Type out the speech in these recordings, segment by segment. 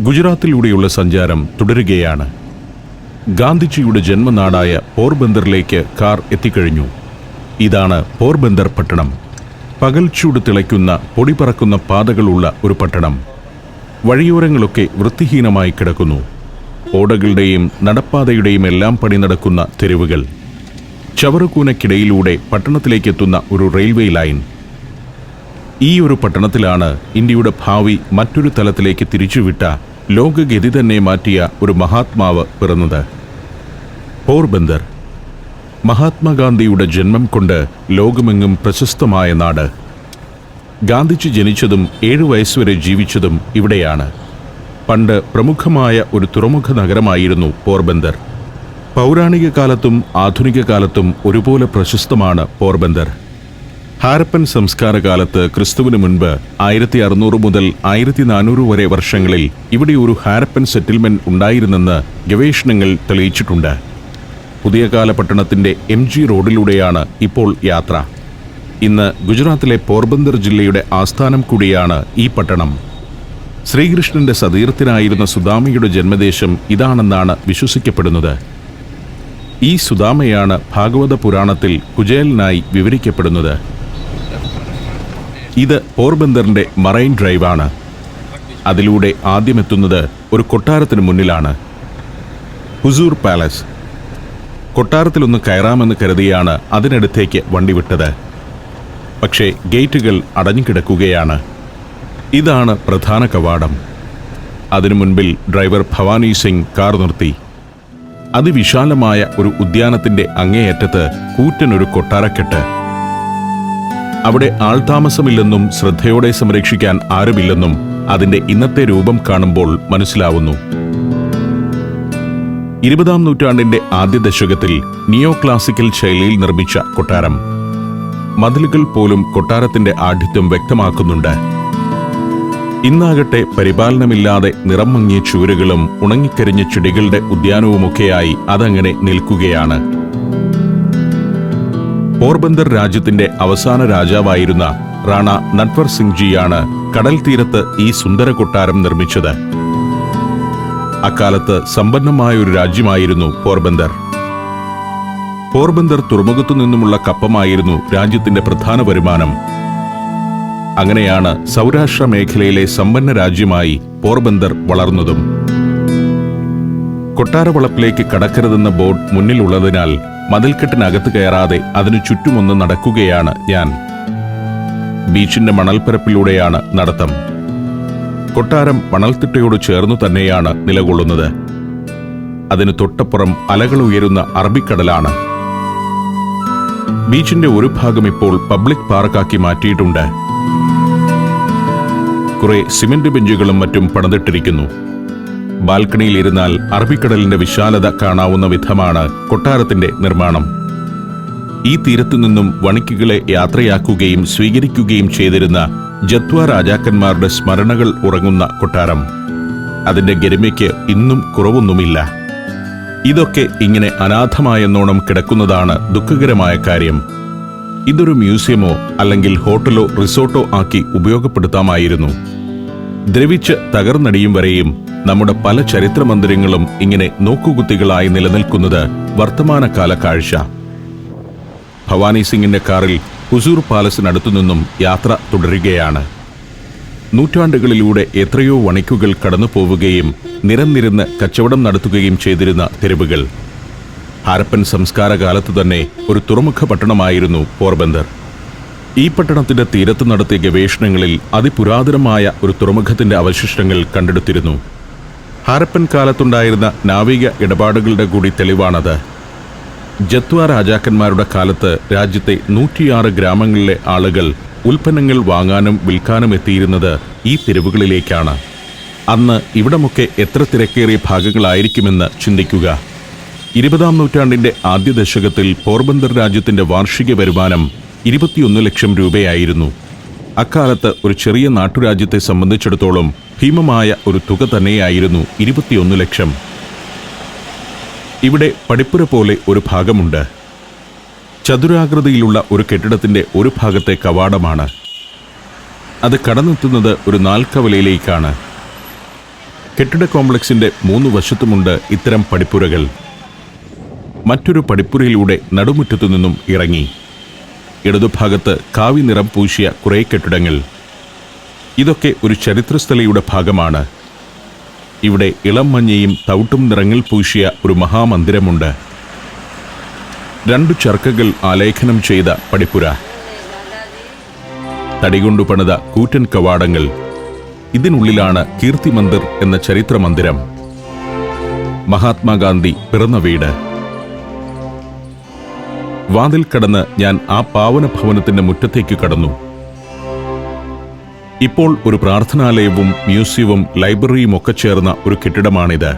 ഗുജറാത്തിലൂടെയുള്ള സഞ്ചാരം തുടരുകയാണ്. ഗാന്ധിജിയുടെ ജന്മനാടായ പോർബന്ദറിലേക്ക് കാർ എത്തിക്കഴിഞ്ഞു. ഇതാണ് പോർബന്ദർ പട്ടണം. പകൽ ചൂട് തിളയ്ക്കുന്ന പൊടി പറക്കുന്ന പാതകളുള്ള ഒരു പട്ടണം. വഴിയോരങ്ങളൊക്കെ വൃത്തിഹീനമായി കിടക്കുന്നു. ഓടകളുടെയും നടപ്പാതയുടെയും എല്ലാം പണി നടക്കുന്ന തെരുവുകൾ. ചവറുകൂനക്കിടയിലൂടെ പട്ടണത്തിലേക്കെത്തുന്ന ഒരു റെയിൽവേ ലൈൻ ഈ ഒരു പട്ടണത്തിലാണ് ഇന്ത്യയുടെ ഭാവി മറ്റൊരു തലത്തിലേക്ക് തിരിച്ചുവിട്ട ലോകഗതി തന്നെ മാറ്റിയ ഒരു മഹാത്മാവ് പിറന്നത്. പോർബന്ദർ. മഹാത്മാഗാന്ധിയുടെ ജന്മം കൊണ്ട് ലോകമെങ്ങും പ്രശസ്തമായ നാട്. ഗാന്ധിജി ജനിച്ചതും ഏഴു വയസ്സുവരെ ജീവിച്ചതും ഇവിടെയാണ്. പണ്ട് പ്രമുഖമായ ഒരു തുറമുഖ നഗരമായിരുന്നു പോർബന്ദർ. പൗരാണിക കാലത്തും ആധുനിക കാലത്തും ഒരുപോലെ പ്രശസ്തമാണ് പോർബന്ദർ. ഹാരപ്പൻ സംസ്കാര കാലത്ത് ക്രിസ്തുവിന് മുൻപ് ആയിരത്തി അറുന്നൂറ് മുതൽ ആയിരത്തി നാനൂറ് വരെ വർഷങ്ങളിൽ ഇവിടെ ഒരു ഹാരപ്പൻ സെറ്റിൽമെന്റ് ഉണ്ടായിരുന്നെന്ന് ഗവേഷണങ്ങൾ തെളിയിച്ചിട്ടുണ്ട്. പുതിയ കാല പട്ടണത്തിന്റെ എം ജി റോഡിലൂടെയാണ് ഇപ്പോൾ യാത്ര. ഇന്ന് ഗുജറാത്തിലെ പോർബന്ദർ ജില്ലയുടെ ആസ്ഥാനം കൂടിയാണ് ഈ പട്ടണം. ശ്രീകൃഷ്ണന്റെ സതീർത്ഥനായിരുന്ന സുദാമയുടെ ജന്മദേശം ഇതാണെന്നാണ് വിശ്വസിക്കപ്പെടുന്നത്. ഈ സുദാമയാണ് ഭാഗവത പുരാണത്തിൽ കുചേലനായി വിവരിക്കപ്പെടുന്നത്. ഇത് പോർബന്ദറിന്റെ മറൈൻ ഡ്രൈവാണ്. അതിലൂടെ ആദ്യമെത്തുന്നത് ഒരു കൊട്ടാരത്തിന് മുന്നിലാണ്. ഹുസൂർ പാലസ്. കൊട്ടാരത്തിലൊന്ന് കയറാമെന്ന് കരുതിയാണ് അതിനടുത്തേക്ക് വണ്ടി വിട്ടത്. പക്ഷേ ഗേറ്റുകൾ അടഞ്ഞുകിടക്കുകയാണ്. ഇതാണ് പ്രധാന കവാടം. അതിനു മുൻപിൽ ഡ്രൈവർ ഭവാനി സിംഗ് കാർ നിർത്തി. അതിവിശാലമായ ഒരു ഉദ്യാനത്തിന്റെ അങ്ങേയറ്റത്ത് കൂറ്റനൊരു കൊട്ടാരക്കെട്ട്. അവിടെ ആൾതാമസമില്ലെന്നും ശ്രദ്ധയോടെ സംരക്ഷിക്കാൻ ആരുമില്ലെന്നും അതിന്റെ ഇന്നത്തെ രൂപം കാണുമ്പോൾ മനസ്സിലാവുന്നു. ഇരുപതാം നൂറ്റാണ്ടിന്റെ ആദ്യ ദശകത്തിൽ നിയോ ക്ലാസിക്കൽ ശൈലിയിൽ നിർമ്മിച്ച കൊട്ടാരം. മതിലുകൾ പോലും കൊട്ടാരത്തിന്റെ ആഢ്യത്വം വ്യക്തമാക്കുന്നുണ്ട്. ഇന്നാകട്ടെ പരിപാലനമില്ലാതെ നിറം മങ്ങിയ ചൂരുകളും ഉണങ്ങിക്കരിഞ്ഞ ചെടികളുടെ ഉദ്യാനവുമൊക്കെയായി അതങ്ങനെ നിൽക്കുകയാണ്. പോർബന്ദർ രാജ്യത്തിന്റെ അവസാന രാജാവായിരുന്ന റാണ നട്വർ സിംഗ് ജിയാണ് കടൽ തീരത്ത് ഈ സുന്ദര കൊട്ടാരം നിർമ്മിച്ചത്. അക്കാലത്ത് സമ്പന്നമായ ഒരു രാജ്യമായിരുന്നു പോർബന്ദർ. പോർബന്ദർ തുറമുഖത്തു നിന്നുമുള്ള കപ്പമായിരുന്നു രാജ്യത്തിന്റെ പ്രധാന വരുമാനം. അങ്ങനെയാണ് സൗരാഷ്ട്ര മേഖലയിലെ സമ്പന്ന രാജ്യമായി പോർബന്ദർ വളർന്നതും. കൊട്ടാരവളപ്പിലേക്ക് കടക്കരുതെന്ന ബോർഡ് മുന്നിലുള്ളതിനാൽ മതിൽക്കെട്ടിനകത്ത് കയറാതെ അതിനു ചുറ്റുമൊന്ന് നടക്കുകയാണ് ഞാൻ. ബീച്ചിന്റെ മണൽപ്പരപ്പിലൂടെയാണ് നടത്തം. കൊട്ടാരം മണൽത്തിട്ടയോട് ചേർന്നു തന്നെയാണ് നിലകൊള്ളുന്നത്. അതിന് തൊട്ടപ്പുറം അലകൾ ഉയരുന്ന അറബിക്കടലാണ്. ബീച്ചിന്റെ ഒരു ഭാഗം ഇപ്പോൾ പബ്ലിക് പാർക്കാക്കി മാറ്റിയിട്ടുണ്ട്. കുറെ സിമന്റ് ബെഞ്ചുകളും മറ്റും പണിതിട്ടിരിക്കുന്നു. ബാൽക്കണിയിൽ ഇരുന്നാൽ അറബിക്കടലിന്റെ വിശാലത കാണാവുന്ന വിധമാണ് കൊട്ടാരത്തിന്റെ നിർമ്മാണം. ഈ തീരത്തു നിന്നും വണിക്കുകളെ യാത്രയാക്കുകയും സ്വീകരിക്കുകയും ചെയ്തിരുന്ന ജത്വ രാജാക്കന്മാരുടെ സ്മരണകൾ ഉറങ്ങുന്ന കൊട്ടാരം. അതിന്റെ ഗരിമയ്ക്ക് ഇന്നും കുറവൊന്നുമില്ല. ഇതൊക്കെ ഇങ്ങനെ അനാഥമായെന്നോണം കിടക്കുന്നതാണ് ദുഃഖകരമായ കാര്യം. ഇതൊരു മ്യൂസിയമോ അല്ലെങ്കിൽ ഹോട്ടലോ റിസോർട്ടോ ആക്കി ഉപയോഗപ്പെടുത്താമായിരുന്നു. ദ്രവിച്ച് തകർന്നടിയും വരെയും നമ്മുടെ പല ചരിത്ര മന്ദിരങ്ങളും ഇങ്ങനെ നോക്കുകുത്തികളായി നിലനിൽക്കുന്നത് വർത്തമാനകാല കാഴ്ച. ഭവാനി സിംഗിന്റെ കാറിൽ ഹുസൂർ പാലസിനടുത്തു നിന്നും യാത്ര തുടരുകയാണ്. നൂറ്റാണ്ടുകളിലൂടെ എത്രയോ വണിക്കുകൾ കടന്നു പോവുകയും നിരന്നിരുന്ന് കച്ചവടം നടത്തുകയും ചെയ്തിരുന്ന തെരുവുകൾ. ഹാരപ്പൻ സംസ്കാര കാലത്ത് തന്നെ ഒരു തുറമുഖ പട്ടണമായിരുന്നു പോർബന്ദർ. ഈ പട്ടണത്തിന്റെ തീരത്ത് നടത്തിയ ഗവേഷണങ്ങളിൽ അതിപുരാതനമായ ഒരു തുറമുഖത്തിന്റെ അവശിഷ്ടങ്ങൾ കണ്ടെടുത്തിരുന്നു. ഹാരപ്പൻ കാലത്തുണ്ടായിരുന്ന നാവിക ഇടപാടുകളുടെ കൂടി തെളിവാണത്. ജത്വ രാജാക്കന്മാരുടെ കാലത്ത് രാജ്യത്തെ നൂറ്റിയാറ് ഗ്രാമങ്ങളിലെ ആളുകൾ ഉൽപ്പന്നങ്ങൾ വാങ്ങാനും വിൽക്കാനും എത്തിയിരുന്നത് ഈ തെരുവുകളിലേക്കാണ്. അന്ന് ഇവിടമൊക്കെ എത്ര തിരക്കേറിയ ഭാഗങ്ങളായിരിക്കുമെന്ന് ചിന്തിക്കുക. ഇരുപതാം നൂറ്റാണ്ടിന്റെ ആദ്യ ദശകത്തിൽ പോർബന്ദർ രാജ്യത്തിന്റെ വാർഷിക വരുമാനം ഇരുപത്തിയൊന്ന് ലക്ഷം രൂപയായിരുന്നു. അക്കാലത്ത് ഒരു ചെറിയ നാട്ടുരാജ്യത്തെ സംബന്ധിച്ചിടത്തോളം ഭീമമായ ഒരു തുക തന്നെയായിരുന്നു ഇരുപത്തിയൊന്ന് ലക്ഷം. ഇവിടെ പടിപ്പുര പോലെ ഒരു ഭാഗമുണ്ട്. ചതുരാകൃതിയിലുള്ള ഒരു കെട്ടിടത്തിന്റെ ഒരു ഭാഗത്തെ കവാടമാണ്. അത് കടന്നെത്തുന്നത് ഒരു നാൽക്കവലയിലേക്കാണ്. കെട്ടിട കോംപ്ലക്സിന്റെ മൂന്ന് വശത്തുമുണ്ട് ഇത്തരം പടിപ്പുരകൾ. മറ്റൊരു പടിപ്പുരയിലൂടെ നടുമുറ്റത്തു നിന്നും ഇറങ്ങി. ഇടതുഭാഗത്ത് കാവി നിറം പൂശിയ കുറേ കെട്ടിടങ്ങൾ. ഇതൊക്കെ ഒരു ചരിത്രസ്ഥലയുടെ ഭാഗമാണ്. ഇവിടെ ഇളം മഞ്ഞയും തവിട്ടും നിറങ്ങൾ പൂശിയ ഒരു മഹാമന്ദിരമുണ്ട്. രണ്ടു ചർക്കകൾ ആലേഖനം ചെയ്ത പടിപ്പുര. തടികൊണ്ടു പണിത കൂറ്റൻ കവാടങ്ങൾ. ഇതിനുള്ളിലാണ് കീർത്തി മന്ദിർ എന്ന ചരിത്ര മന്ദിരം മഹാത്മാഗാന്ധി പിറന്ന വീട്. വാതിൽ കടന്ന് ഞാൻ ആ പാവന ഭവനത്തിന്റെ മുറ്റത്തേക്ക് കടന്നു. ഇപ്പോൾ ഒരു പ്രാർത്ഥനാലയവും മ്യൂസിയവും ലൈബ്രറിയും ഒക്കെ ചേർന്ന ഒരു കെട്ടിടമാണിത്.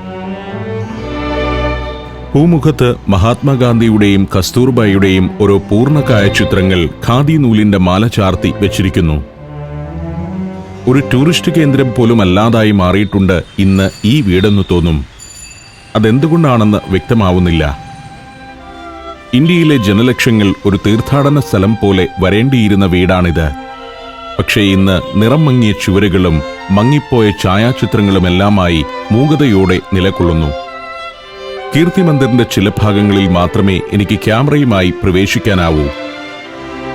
പൂമുഖത്ത് മഹാത്മാഗാന്ധിയുടെയും കസ്തൂർബായിയുടെയും ഓരോ പൂർണകായ ചിത്രങ്ങൾ ഖാദി നൂലിന്റെ മാല ചാർത്തി വെച്ചിരിക്കുന്നു. ഒരു ടൂറിസ്റ്റ് കേന്ദ്രം പോലും അല്ലാതായി മാറിയിട്ടുണ്ട് ഇന്ന് ഈ വീടെന്ന് തോന്നും. അതെന്തുകൊണ്ടാണെന്ന് വ്യക്തമാവുന്നില്ല. ഇന്ത്യയിലെ ജനലക്ഷ്യങ്ങൾ ഒരു തീർത്ഥാടന സ്ഥലം പോലെ വരേണ്ടിയിരുന്ന വീടാണിത്. പക്ഷേ ഇന്ന് നിറം മങ്ങിയ ചുവരുകളും മങ്ങിപ്പോയ ഛായാചിത്രങ്ങളുമെല്ലാമായി മൂകതയോടെ നിലകൊള്ളുന്നു. കീർത്തി മന്ദിറിന്റെ ചില ഭാഗങ്ങളിൽ മാത്രമേ എനിക്ക് ക്യാമറയുമായി പ്രവേശിക്കാനാവൂ.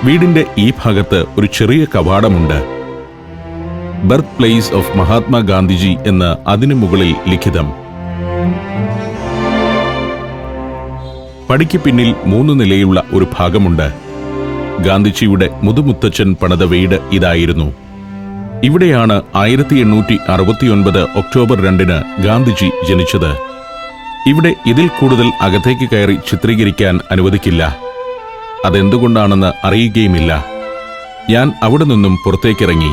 വീടിന്റെ ഈ ഭാഗത്ത് ഒരു ചെറിയ കവാടമുണ്ട്. ബർത്ത് പ്ലേസ് ഓഫ് മഹാത്മാഗാന്ധിജി എന്ന് അതിനു മുകളിൽ ലിഖിതം. പടിക്ക് പിന്നിൽ മൂന്ന് നിലയുള്ള ഒരു ഭാഗമുണ്ട്. ഗാന്ധിജിയുടെ മുതുമുത്തച്ഛൻ പണിത വീട് ഇതായിരുന്നു. ഇവിടെയാണ് ആയിരത്തി എണ്ണൂറ്റി അറുപത്തിയൊൻപത് ഒക്ടോബർ രണ്ടിന് ഗാന്ധിജി ജനിച്ചത്. ഇവിടെ ഇതിൽ കൂടുതൽ അകത്തേക്ക് കയറി ചിത്രീകരിക്കാൻ അനുവദിക്കില്ല. അതെന്തുകൊണ്ടാണെന്ന് അറിയുകയുമില്ല. ഞാൻ അവിടെ നിന്നും പുറത്തേക്കിറങ്ങി.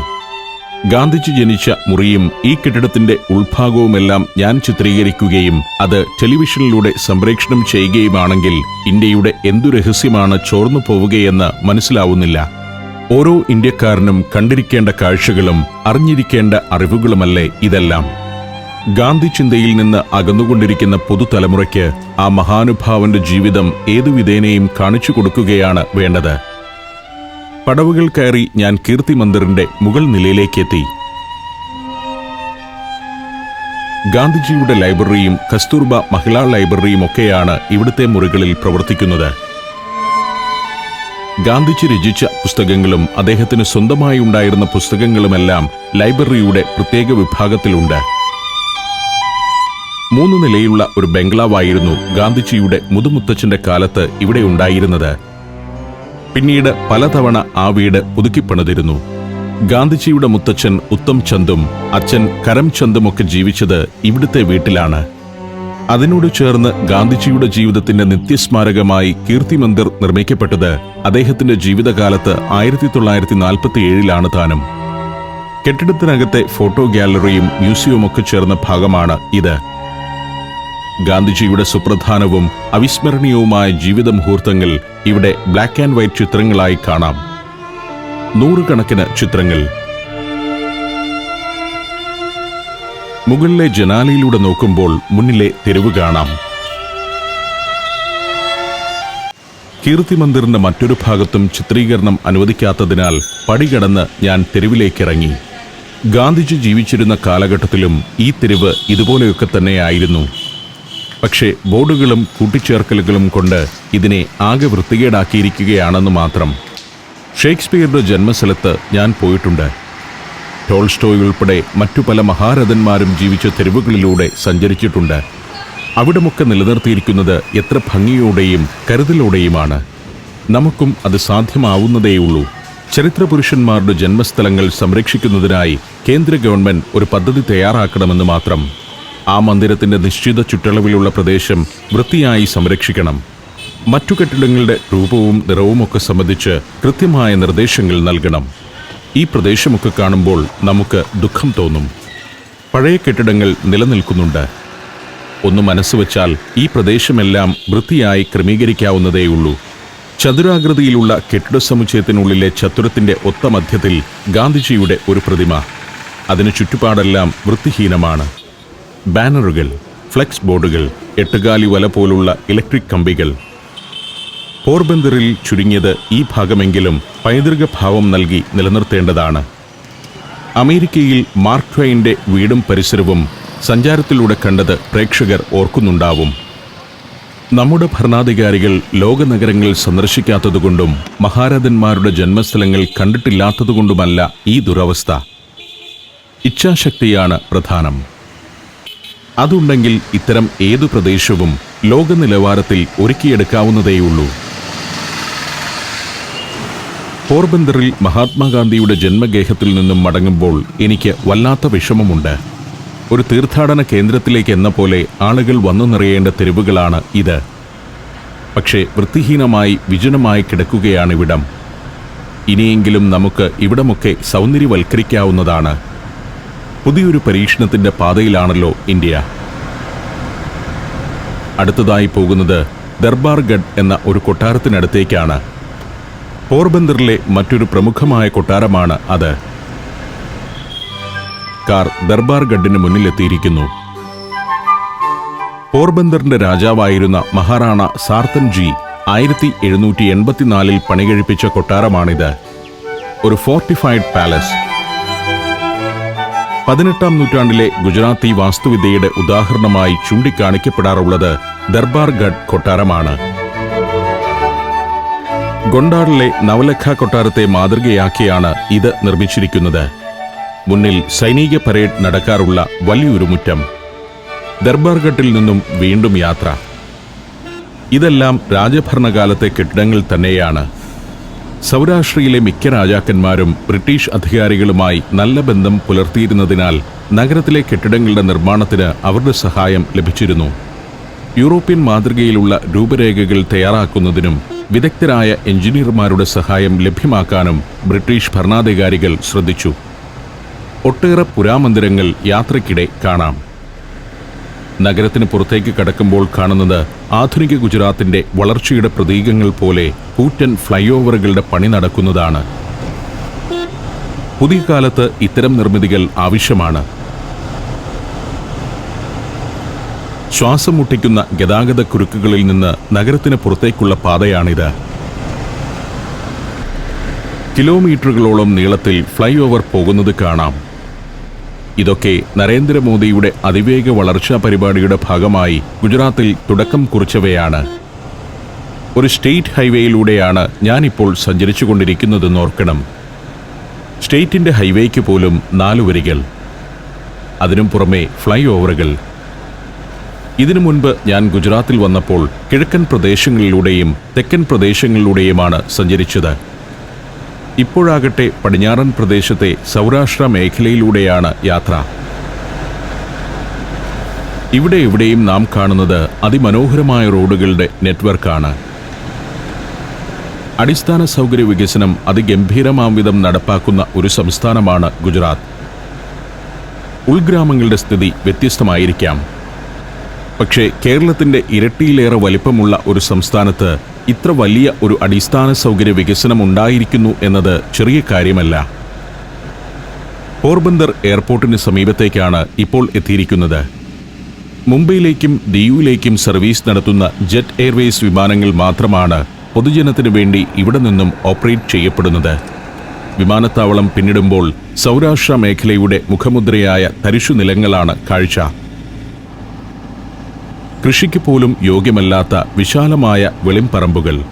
ഗാന്ധിജി ജനിച്ച മുറിയും ഈ കെട്ടിടത്തിന്റെ ഉൾഭാഗവുമെല്ലാം ഞാൻ ചിത്രീകരിക്കുകയും അത് ടെലിവിഷനിലൂടെ സംപ്രേഷണം ചെയ്യുകയുമാണെങ്കിൽ ഇന്ത്യയുടെ എന്തു രഹസ്യമാണ് ചോർന്നു പോവുകയെന്ന് മനസ്സിലാവുന്നില്ല. ഓരോ ഇന്ത്യക്കാരനും കണ്ടിരിക്കേണ്ട കാഴ്ചകളും അറിഞ്ഞിരിക്കേണ്ട അറിവുകളുമല്ലേ ഇതെല്ലാം. ഗാന്ധി ചിന്തയിൽ നിന്ന് അകന്നുകൊണ്ടിരിക്കുന്ന പുതുതലമുറയ്ക്ക് ആ മഹാനുഭാവന്റെ ജീവിതം ഏതു വിധേനയും കാണിച്ചു കൊടുക്കുകയാണ് വേണ്ടത്. പടവുകൾ കയറി ഞാൻ കീർത്തി മന്ദിറിന്റെ മുകൾ നിലയിലേക്കെത്തി. ഗാന്ധിജിയുടെ ലൈബ്രറിയും കസ്തൂർബ മഹിളാ ലൈബ്രറിയും ഒക്കെയാണ് ഇവിടുത്തെ മുറികളിൽ പ്രവർത്തിക്കുന്നത്. ഗാന്ധിജി രചിച്ച പുസ്തകങ്ങളും അദ്ദേഹത്തിന് സ്വന്തമായി ഉണ്ടായിരുന്ന പുസ്തകങ്ങളുമെല്ലാം ലൈബ്രറിയുടെ പ്രത്യേക വിഭാഗത്തിലുണ്ട്. മൂന്ന് നിലയുള്ള ഒരു ബംഗ്ലാവായിരുന്നു ഗാന്ധിജിയുടെ മുതുമുത്തച്ഛന്റെ കാലത്ത് ഇവിടെ ഉണ്ടായിരുന്നത്. പിന്നീട് പലതവണ ആ വീട് പുതുക്കിപ്പണിതിരുന്നു. ഗാന്ധിജിയുടെ മുത്തച്ഛൻ ഉത്തം ചന്ദും അച്ഛൻ കരംചന്ദുമൊക്കെ ജീവിച്ചത് ഇവിടുത്തെ വീട്ടിലാണ്. അതിനോട് ചേർന്ന് ഗാന്ധിജിയുടെ ജീവിതത്തിന്റെ നിത്യസ്മാരകമായി കീർത്തി മന്ദിർ നിർമ്മിക്കപ്പെട്ടത് അദ്ദേഹത്തിന്റെ ജീവിതകാലത്ത് ആയിരത്തി തൊള്ളായിരത്തി നാൽപ്പത്തി ഏഴിലാണ് താനും. കെട്ടിടത്തിനകത്തെ ഫോട്ടോ ഗ്യാലറിയും മ്യൂസിയവും ഒക്കെ ചേർന്ന ഭാഗമാണ് ഇത്. ഗാന്ധിജിയുടെ സുപ്രധാനവും അവിസ്മരണീയവുമായ ജീവിത മുഹൂർത്തങ്ങൾ ഇവിടെ ബ്ലാക്ക് ആൻഡ് വൈറ്റ് ചിത്രങ്ങളായി കാണാം. നൂറുകണക്കിന് ചിത്രങ്ങൾ. മുകളിലെ ജനാലയിലൂടെ നോക്കുമ്പോൾ മുന്നിലെ തെരുവ് കാണാം. കീർത്തി മന്ദിറിന്റെ മറ്റൊരു ഭാഗത്തും ചിത്രീകരണം അനുവദിക്കാത്തതിനാൽ പടികടന്ന് ഞാൻ തെരുവിലേക്കിറങ്ങി. ഗാന്ധിജി ജീവിച്ചിരുന്ന കാലഘട്ടത്തിലും ഈ തെരുവ് ഇതുപോലെയൊക്കെ തന്നെയായിരുന്നു. പക്ഷേ ബോർഡുകളും കൂട്ടിച്ചേർക്കലുകളും കൊണ്ട് ഇതിനെ ആകെ വൃത്തികേടാക്കിയിരിക്കുകയാണെന്ന് മാത്രം. ഷേക്സ്പിയറുടെ ജന്മസ്ഥലത്ത് ഞാൻ പോയിട്ടുണ്ട്. ടോൾസ്റ്റോയ് ഉൾപ്പെടെ മറ്റു പല മഹാരഥന്മാരും ജീവിച്ച തെരുവുകളിലൂടെ സഞ്ചരിച്ചിട്ടുണ്ട്. അവിടമൊക്കെ നിലനിർത്തിയിരിക്കുന്നത് എത്ര ഭംഗിയോടെയും കരുതലോടെയുമാണ്. നമുക്കും അത് സാധ്യമാവുന്നതേയുള്ളൂ ചരിത്രപുരുഷന്മാരുടെ ജന്മസ്ഥലങ്ങൾ സംരക്ഷിക്കുന്നതിനായി കേന്ദ്ര ഗവൺമെന്റ് ഒരു പദ്ധതി തയ്യാറാക്കണമെന്ന് മാത്രം. ആ മന്ദിരത്തിന്റെ നിശ്ചിത ചുറ്റളവിലുള്ള പ്രദേശം വൃത്തിയായി സംരക്ഷിക്കണം. മറ്റു കെട്ടിടങ്ങളുടെ രൂപവും നിറവുമൊക്കെ സംബന്ധിച്ച് കൃത്യമായ നിർദ്ദേശങ്ങൾ നൽകണം. ഈ പ്രദേശമൊക്കെ കാണുമ്പോൾ നമുക്ക് ദുഃഖം തോന്നും. പഴയ കെട്ടിടങ്ങൾ നിലനിൽക്കുന്നുണ്ട്. ഒന്ന് മനസ്സുവെച്ചാൽ ഈ പ്രദേശമെല്ലാം വൃത്തിയായി ക്രമീകരിക്കാവുന്നതേയുള്ളൂ. ചതുരാകൃതിയിലുള്ള കെട്ടിട സമുച്ചയത്തിനുള്ളിലെ ചത്തുരത്തിന്റെ ഒത്ത മധ്യത്തിൽ ഗാന്ധിജിയുടെ ഒരു പ്രതിമ. അതിന് ചുറ്റുപാടെല്ലാം വൃത്തിഹീനമാണ്. ബാനറുകൾ ഫ്ലെക്സ് ബോർഡുകൾ എട്ടുകാലി വല പോലുള്ള ഇലക്ട്രിക് കമ്പികൾ. പോർബന്ദറിൽ ചുരുങ്ങിയത് ഈ ഭാഗമെങ്കിലും പൈതൃക ഭാവം നൽകി നിലനിർത്തേണ്ടതാണ്. അമേരിക്കയിൽ മാർക്ക് ട്വൈന്റെ വീടും പരിസരവും സഞ്ചാരത്തിലൂടെ കണ്ടത് പ്രേക്ഷകർ ഓർക്കുന്നുണ്ടാവും. നമ്മുടെ ഭരണാധികാരികൾ ലോകനഗരങ്ങൾ സന്ദർശിക്കാത്തതുകൊണ്ടും മഹാരാജന്മാരുടെ ജന്മസ്ഥലങ്ങൾ കണ്ടിട്ടില്ലാത്തതുകൊണ്ടുമല്ല ഈ ദുരവസ്ഥ. ഇച്ഛാശക്തിയാണ് പ്രധാനം. അതുണ്ടെങ്കിൽ ഇത്തരം ഏതു പ്രദേശവും ലോക നിലവാരത്തിൽ ഒരുക്കിയെടുക്കാവുന്നതേയുള്ളൂ. പോർബന്ദറിൽ മഹാത്മാഗാന്ധിയുടെ ജന്മഗേഹത്തിൽ നിന്നും മടങ്ങുമ്പോൾ എനിക്ക് വല്ലാത്ത വിഷമമുണ്ട്. ഒരു തീർത്ഥാടന കേന്ദ്രത്തിലേക്ക് എന്ന പോലെ ആളുകൾ വന്നു നിറയേണ്ട തെരുവുകളാണ് ഇത്. പക്ഷേ വൃത്തിഹീനമായി വിജനമായി കിടക്കുകയാണിവിടം ഇനിയെങ്കിലും നമുക്ക് ഇവിടമൊക്കെ സൗന്ദര്യവൽക്കരിക്കാവുന്നതാണ്. പുതിയൊരു പരീക്ഷണത്തിന്റെ പാതയിലാണല്ലോ ഇന്ത്യ. അടുത്തതായി പോകുന്നത് ദർബാർഗഡ് എന്ന ഒരു കൊട്ടാരത്തിനടുത്തേക്കാണ്. പോർബന്ദറിലെ മറ്റൊരു പ്രമുഖമായ കൊട്ടാരമാണ് അത്. കാർ ദർബാർഗഡിന് മുന്നിലെത്തിയിരിക്കുന്നു. പോർബന്ദറിന്റെ രാജാവായിരുന്ന മഹാറാണ സാർത്തൻജി ആയിരത്തി എഴുന്നൂറ്റി എൺപത്തിനാലിൽ പണികഴിപ്പിച്ച കൊട്ടാരമാണിത്. ഒരു ഫോർട്ടിഫൈഡ് പാലസ്. പതിനെട്ടാം നൂറ്റാണ്ടിലെ ഗുജറാത്തി വാസ്തുവിദ്യയുടെ ഉദാഹരണമായി ചൂണ്ടിക്കാണിക്കപ്പെടാറുള്ളത് ദർബാർഗഡ് കൊട്ടാരമാണ്. ഗൊണ്ടാറിലെ നവലഖ കൊട്ടാരത്തെ മാതൃകയാക്കിയാണ് ഇത് നിർമ്മിച്ചിരിക്കുന്നത്. മുന്നിൽ സൈനിക പരേഡ് നടക്കാറുള്ള വലിയൊരു മുറ്റം. ദർബാർഘട്ടിൽ നിന്നും വീണ്ടും യാത്ര. ഇതെല്ലാം രാജഭരണകാലത്തെ കെട്ടിടങ്ങൾ തന്നെയാണ്. സൗരാഷ്ട്രയിലെ മിക്ക രാജാക്കന്മാരും ബ്രിട്ടീഷ് അധികാരികളുമായി നല്ല ബന്ധം പുലർത്തിയിരുന്നതിനാൽ നഗരത്തിലെ കെട്ടിടങ്ങളുടെ നിർമ്മാണത്തിന് അവരുടെ സഹായം ലഭിച്ചിരുന്നു. യൂറോപ്യൻ മാതൃകയിലുള്ള രൂപരേഖകൾ തയ്യാറാക്കുന്നതിനും വിദഗ്ധരായ എഞ്ചിനീയർമാരുടെ സഹായം ലഭ്യമാക്കാനും ബ്രിട്ടീഷ് ഭരണാധികാരികൾ ശ്രദ്ധിച്ചു. ഒട്ടേറെ പുരാമന്ദിരങ്ങൾ യാത്രയ്ക്കിടെ കാണാം. നഗരത്തിന് പുറത്തേക്ക് കടക്കുമ്പോൾ കാണുന്നത് ആധുനിക ഗുജറാത്തിന്റെ വളർച്ചയുടെ പ്രതീകങ്ങൾ പോലെ കൂറ്റൻ ഫ്ലൈഓവറുകളുടെ പണി നടക്കുന്നതാണ്. പുതിയ കാലത്ത് ഇത്തരം നിർമ്മിതികൾ ആവശ്യമാണ്. ശ്വാസം മുട്ടിക്കുന്ന ഗതാഗത കുരുക്കുകളിൽ നിന്ന് നഗരത്തിന് പുറത്തേക്കുള്ള പാതയാണിത്. കിലോമീറ്ററുകളോളം നീളത്തിൽ ഫ്ലൈഓവർ പോകുന്നത് കാണാം. ഇതൊക്കെ നരേന്ദ്രമോദിയുടെ അതിവേഗ വളർച്ചാ പരിപാടിയുടെ ഭാഗമായി ഗുജറാത്തിൽ തുടക്കം കുറിച്ചവയാണ്. ഒരു സ്റ്റേറ്റ് ഹൈവേയിലൂടെയാണ് ഞാനിപ്പോൾ സഞ്ചരിച്ചുകൊണ്ടിരിക്കുന്നതെന്ന് ഓർക്കണം. സ്റ്റേറ്റിന്റെ ഹൈവേക്ക് പോലും നാലു വരികൾ. അതിനും പുറമെ ഫ്ലൈ ഓവറുകൾ ഇതിനു മുൻപ് ഞാൻ ഗുജറാത്തിൽ വന്നപ്പോൾ കിഴക്കൻ പ്രദേശങ്ങളിലൂടെയും തെക്കൻ പ്രദേശങ്ങളിലൂടെയുമാണ് സഞ്ചരിച്ചത്. ഇപ്പോഴാകട്ടെ പടിഞ്ഞാറൻ പ്രദേശത്തെ സൗരാഷ്ട്ര മേഖലയിലൂടെയാണ് യാത്ര. ഇവിടെ എവിടെയും നാം കാണുന്നത് അതിമനോഹരമായ റോഡുകളുടെ നെറ്റ്വർക്കാണ്. അടിസ്ഥാന സൗകര്യ വികസനം അതിഗംഭീരമാം വിധം നടപ്പാക്കുന്ന ഒരു സംസ്ഥാനമാണ് ഗുജറാത്ത്. ഉൾഗ്രാമങ്ങളുടെ സ്ഥിതി വ്യത്യസ്തമായിരിക്കാം. പക്ഷേ കേരളത്തിന്റെ ഇരട്ടിയിലേറെ വലിപ്പമുള്ള ഒരു സംസ്ഥാനത്ത് ഇത്ര വലിയ ഒരു അടിസ്ഥാന സൗകര്യ വികസനം ഉണ്ടായിരിക്കുന്നു എന്നത് ചെറിയ കാര്യമല്ല. പോർബന്ദർ എയർപോർട്ടിന് സമീപത്തേക്കാണ് ഇപ്പോൾ എത്തിയിരിക്കുന്നത്. മുംബൈയിലേക്കും ദിയുവിലേക്കും സർവീസ് നടത്തുന്ന ജെറ്റ് എയർവേസ് വിമാനങ്ങൾ മാത്രമാണ് പൊതുജനത്തിനു വേണ്ടി ഇവിടെ നിന്നും ഓപ്പറേറ്റ് ചെയ്യപ്പെടുന്നത്. വിമാനത്താവളം പിന്നിടുമ്പോൾ സൗരാഷ്ട്ര മേഖലയുടെ മുഖമുദ്രയായ തരിശു നിലങ്ങളാണ് കാഴ്ച. കൃഷിക്ക് പോലും യോഗ്യമല്ലാത്ത വിശാലമായ വെളിംപറമ്പുകൾ.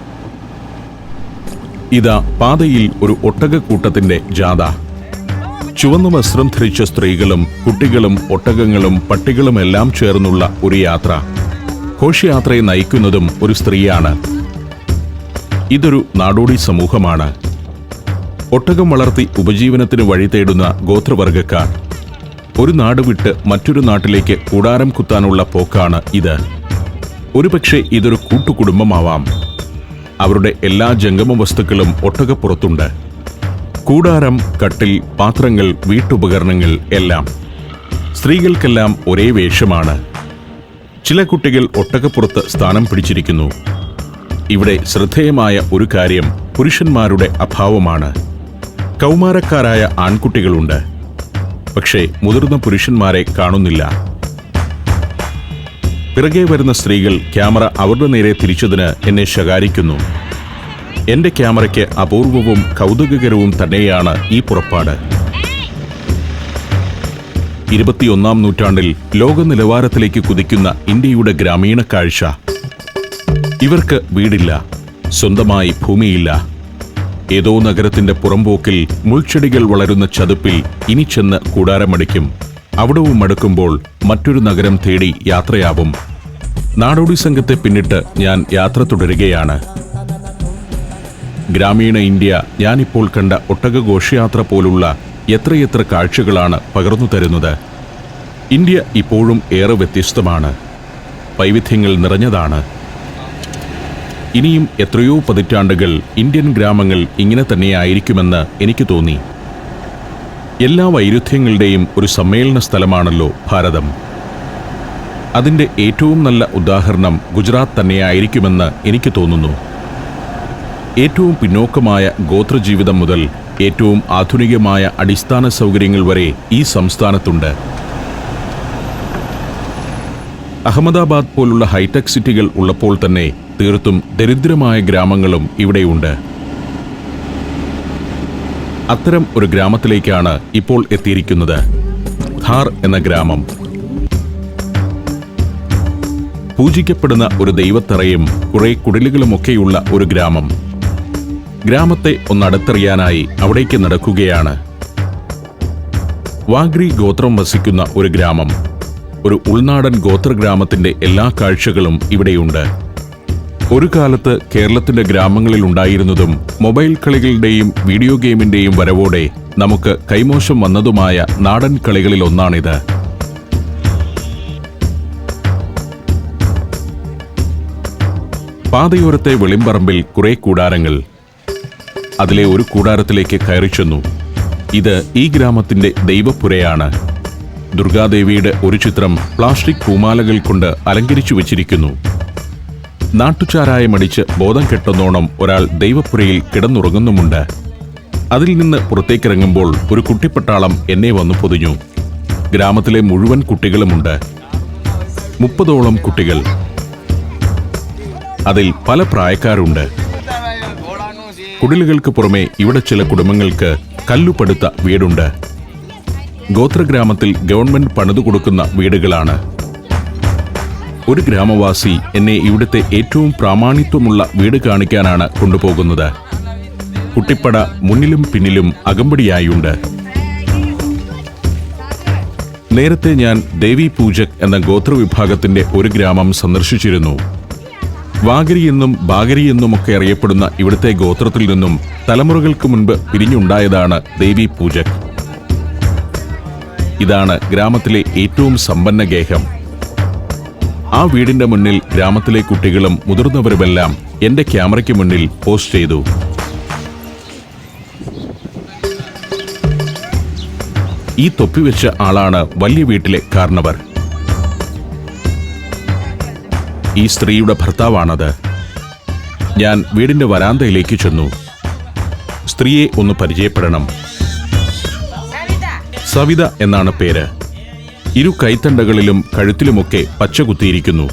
ഇതാ പാതയിൽ ഒരു ഒട്ടകക്കൂട്ടത്തിന്റെ ജാഥ. ചുവന്ന വസ്ത്രം ധരിച്ച സ്ത്രീകളും കുട്ടികളും ഒട്ടകങ്ങളും പട്ടികളുമെല്ലാം ചേർന്നുള്ള ഒരു യാത്ര. ഘോഷയാത്രയെ നയിക്കുന്നതും ഒരു സ്ത്രീയാണ്. ഇതൊരു നാടോടി സമൂഹമാണ്. ഒട്ടകം വളർത്തി ഉപജീവനത്തിന് വഴി തേടുന്ന ഗോത്രവർഗക്കാർ ഒരു നാട് വിട്ട് മറ്റൊരു നാട്ടിലേക്ക് കൂടാരം കുത്താനുള്ള പോക്കാണ് ഇത്. ഒരുപക്ഷെ ഇതൊരു കൂട്ടുകുടുംബമാവാം. അവരുടെ എല്ലാ ജംഗമ വസ്തുക്കളും ഒട്ടകപ്പുറത്തുണ്ട് കൂടാരം കട്ടിൽ പാത്രങ്ങൾ വീട്ടുപകരണങ്ങൾ എല്ലാം സ്ത്രീകൾക്കെല്ലാം ഒരേ വേഷമാണ്. ചില കുട്ടികൾ ഒട്ടകപ്പുറത്ത് സ്ഥാനം പിടിച്ചിരിക്കുന്നു. ഇവിടെ ശ്രദ്ധേയമായ ഒരു കാര്യം പുരുഷന്മാരുടെ അഭാവമാണ്. കൗമാരക്കാരായ ആൺകുട്ടികളുണ്ട്. പക്ഷേ മുതിർന്ന പുരുഷന്മാരെ കാണുന്നില്ല. പിറകെ വരുന്ന സ്ത്രീകൾ ക്യാമറ അവരുടെ നേരെ തിരിച്ചതിന് എന്നെ ശകാരിക്കുന്നു. എന്റെ ക്യാമറയ്ക്ക് അപൂർവവും കൗതുകകരവും തന്നെയാണ് ഈ പുറപ്പാട്. ഇരുപത്തിയൊന്നാം നൂറ്റാണ്ടിൽ ലോക നിലവാരത്തിലേക്ക് കുതിക്കുന്ന ഇന്ത്യയുടെ ഗ്രാമീണ കാഴ്ച. ഇവർക്ക് വീടില്ല സ്വന്തമായി ഭൂമിയില്ല. ഏതോ നഗരത്തിന്റെ പുറംപോക്കിൽ മുൾച്ചെടികൾ വളരുന്ന ചതുപ്പിൽ ഇനി ചെന്ന് കൂടാരമടിക്കും. അവിടവും മടുക്കുമ്പോൾ മറ്റൊരു നഗരം തേടി യാത്രയാവും. നാടോടി സംഘത്തെ പിന്നിട്ട് ഞാൻ യാത്ര തുടരുകയാണ്. ഗ്രാമീണ ഇന്ത്യ ഞാനിപ്പോൾ കണ്ട ഒട്ടക ഘോഷയാത്ര പോലുള്ള എത്രയെത്ര കാഴ്ചകളാണ് പകർന്നു തരുന്നത്. ഇന്ത്യ ഇപ്പോഴും ഏറെ വ്യത്യസ്തമാണ്. വൈവിധ്യങ്ങൾ നിറഞ്ഞതാണ്. ഇനിയും എത്രയോ പതിറ്റാണ്ടുകൾ ഇന്ത്യൻ ഗ്രാമങ്ങൾ ഇങ്ങനെ തന്നെയായിരിക്കുമെന്ന് എനിക്ക് തോന്നി. എല്ലാ വൈരുദ്ധ്യങ്ങളുടെയും ഒരു സമ്മേളന സ്ഥലമാണല്ലോ ഭാരതം. അതിന്റെ ഏറ്റവും നല്ല ഉദാഹരണം ഗുജറാത്ത് തന്നെയായിരിക്കുമെന്ന് എനിക്ക് തോന്നുന്നു. ഏറ്റവും പിന്നോക്കമായ ഗോത്രജീവിതം മുതൽ ഏറ്റവും ആധുനികമായ അടിസ്ഥാന സൗകര്യങ്ങൾ വരെ ഈ സംസ്ഥാനത്തുണ്ട്. അഹമ്മദാബാദ് പോലുള്ള ഹൈടെക് സിറ്റികൾ ഉള്ളപ്പോൾ തന്നെ തീർത്തും ദരിദ്രമായ ഗ്രാമങ്ങളും ഇവിടെയുണ്ട്. അത്തരം ഒരു ഗ്രാമത്തിലേക്കാണ് ഇപ്പോൾ എത്തിയിരിക്കുന്നത്. ഹാർ എന്ന ഗ്രാമം. പൂജിക്കപ്പെടുന്ന ഒരു ദൈവത്തറയും കുറെ കുടിലുകളുമൊക്കെയുള്ള ഒരു ഗ്രാമം. ഗ്രാമത്തെ ഒന്നടുത്തറിയാനായി അവിടേക്ക് നടക്കുകയാണ്. വാഗ്രി ഗോത്രം വസിക്കുന്ന ഒരു ഗ്രാമം. ഒരു ഉൾനാടൻ ഗോത്രഗ്രാമത്തിന്റെ എല്ലാ കാഴ്ചകളും ഇവിടെയുണ്ട്. ഒരു കാലത്ത് കേരളത്തിന്റെ ഗ്രാമങ്ങളിൽ ഉണ്ടായിരുന്നതും മൊബൈൽ കളികളുടെയും വീഡിയോ ഗെയിമിന്റെയും വരവോടെ നമുക്ക് കൈമോശം വന്നതുമായ നാടൻ കളികളിൽ ഒന്നാണിത്. പാതയോരത്തെ വെളിമ്പറമ്പിൽ കുറെ കൂടാരങ്ങൾ. അതിലെ ഒരു കൂടാരത്തിലേക്ക് കയറി ചെന്നു. ഇത് ഈ ഗ്രാമത്തിന്റെ ദൈവപ്പുരയാണ്. ദുർഗാദേവിയുടെ ഒരു ചിത്രം പ്ലാസ്റ്റിക് പൂമാലകൾ കൊണ്ട് അലങ്കരിച്ചു വച്ചിരിക്കുന്നു. നാട്ടുചാരായമടിച്ച് ബോധം കെട്ടുന്നോണം ഒരാൾ ദൈവപ്പുരയിൽ കിടന്നുറങ്ങുന്നുമുണ്ട്. അതിൽ നിന്ന് പുറത്തേക്കിറങ്ങുമ്പോൾ ഒരു കുട്ടിപ്പട്ടാളം എന്നെ വന്നു പൊതിഞ്ഞു. ഗ്രാമത്തിലെ മുഴുവൻ കുട്ടികളുമുണ്ട്. മുപ്പതോളം കുട്ടികൾ. അതിൽ പല പ്രായക്കാരുണ്ട്. കുടിലുകൾക്ക് പുറമെ ഇവിടെ ചില കുടുംബങ്ങൾക്ക് കല്ലുപടുത്ത വീടുണ്ട്. ഗോത്രഗ്രാമത്തിൽ ഗവൺമെന്റ് പണിതു കൊടുക്കുന്ന വീടുകളാണ്. ഒരു ഗ്രാമവാസി എന്നെ ഇവിടുത്തെ ഏറ്റവും പ്രാമാണിത്വമുള്ള വീട് കാണിക്കാനാണ് കൊണ്ടുപോകുന്നത്. കുട്ടിപ്പട മുന്നിലും പിന്നിലും അകമ്പടിയായുണ്ട്. നേരത്തെ ഞാൻ ദേവി പൂജക് എന്ന ഗോത്രവിഭാഗത്തിന്റെ ഒരു ഗ്രാമം സന്ദർശിച്ചിരുന്നു. വാഗരി എന്നും ബാഗരി എന്നുമൊക്കെ അറിയപ്പെടുന്ന ഇവിടുത്തെ ഗോത്രത്തിൽ നിന്നും തലമുറകൾക്ക് മുൻപ് പിരിഞ്ഞുണ്ടായതാണ് ദേവി പൂജക്. ഇതാണ് ഗ്രാമത്തിലെ ഏറ്റവും സമ്പന്ന ഗേഹം. ആ വീടിന്റെ മുന്നിൽ ഗ്രാമത്തിലെ കുട്ടികളും മുതിർന്നവരുമെല്ലാം എന്റെ ക്യാമറയ്ക്ക് മുന്നിൽ പോസ്റ്റ് ചെയ്തു. ഈ തൊപ്പി വെച്ച ആളാണ് വലിയ വീട്ടിലെ കാർണവർ. ഈ സ്ത്രീയുടെ ഭർത്താവാണത്. ഞാൻ വീടിന്റെ വരാന്തയിലേക്ക് ചെന്നു. സ്ത്രീയെ ഒന്ന് പരിചയപ്പെടണം. സവിത എന്നാണ് പേര്. ഇരു കൈത്തണ്ടകളിലും കഴുത്തിലുമൊക്കെ പച്ചകുത്തിയിരിക്കുന്നു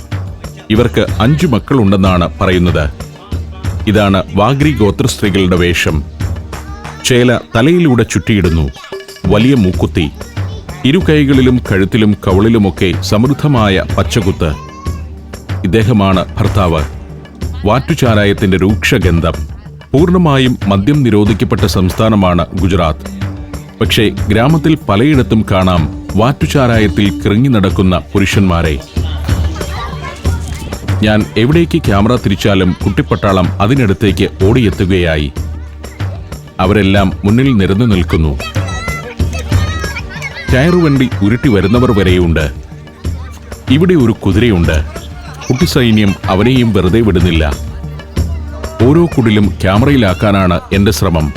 ഇവർക്ക് അഞ്ചു മക്കളുണ്ടെന്നാണ് പറയുന്നത്. ഇതാണ് വാഗ്രി ഗോത്ര സ്ത്രീകളുടെ വേഷം. ചേല തലയിലൂടെ ചുറ്റിയിടുന്നു. വലിയ മൂക്കുത്തി. ഇരു കൈകളിലും കഴുത്തിലും കവളിലുമൊക്കെ സമൃദ്ധമായ പച്ചകുത്ത്. ഇദ്ദേഹമാണ് ഭർത്താവ്. വാറ്റുചാരായത്തിന്റെ രൂക്ഷഗന്ധം. പൂർണമായും മദ്യം നിരോധിക്കപ്പെട്ട സംസ്ഥാനമാണ് ഗുജറാത്ത്. പക്ഷേ ഗ്രാമത്തിൽ പലയിടത്തും കാണാം വാറ്റുചാരായത്തിൽ കൃങ്ങി നടക്കുന്ന പുരുഷന്മാരെ. ഞാൻ എവിടേക്ക് ക്യാമറ തിരിച്ചാലും കുട്ടിപ്പട്ടാളം അതിനടുത്തേക്ക് ഓടിയെത്തുകയായി. അവരെല്ലാം മുന്നിൽ നിരന്നു നിൽക്കുന്നു. ടയറുവണ്ടി ഉരുട്ടി വരുന്നവർ വരെയുണ്ട്. ഇവിടെ ഒരു കുതിരയുണ്ട്. കുട്ടിസൈന്യം അവനെയും വെറുതെ വിടുന്നില്ല. ഓരോ കുടിലും ക്യാമറയിലാക്കാനാണ് എന്റെ ശ്രമം.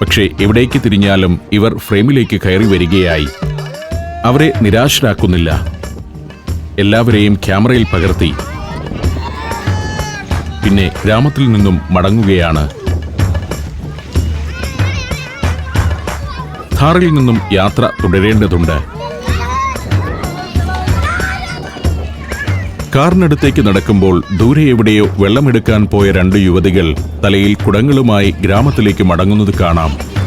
പക്ഷേ എവിടേക്ക് തിരിഞ്ഞാലും ഇവർ ഫ്രെയിമിലേക്ക് കയറി വരികയായി. അവരെ നിരാശരാക്കുന്നില്ല. എല്ലാവരെയും ക്യാമറയിൽ പകർത്തി. പിന്നെ ഗ്രാമത്തിൽ നിന്നും മടങ്ങുകയാണ്. ധാറിൽ നിന്നും യാത്ര തുടരേണ്ടതുണ്ട്. കാറിനടുത്തേക്ക് നടക്കുമ്പോൾ ദൂരെ എവിടെയോ വെള്ളമെടുക്കാൻ പോയ രണ്ട് യുവതികൾ തലയിൽ കുടങ്ങളുമായി ഗ്രാമത്തിലേക്ക് മടങ്ങുന്നത് കാണാം.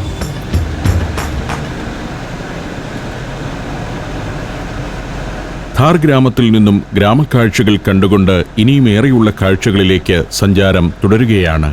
ധാർ ഗ്രാമത്തിൽ നിന്നും ഗ്രാമക്കാഴ്ചകൾ കണ്ടുകൊണ്ട് ഇനിയും ഏറെയുള്ള കാഴ്ചകളിലേക്ക് സഞ്ചാരം തുടരുകയാണ്.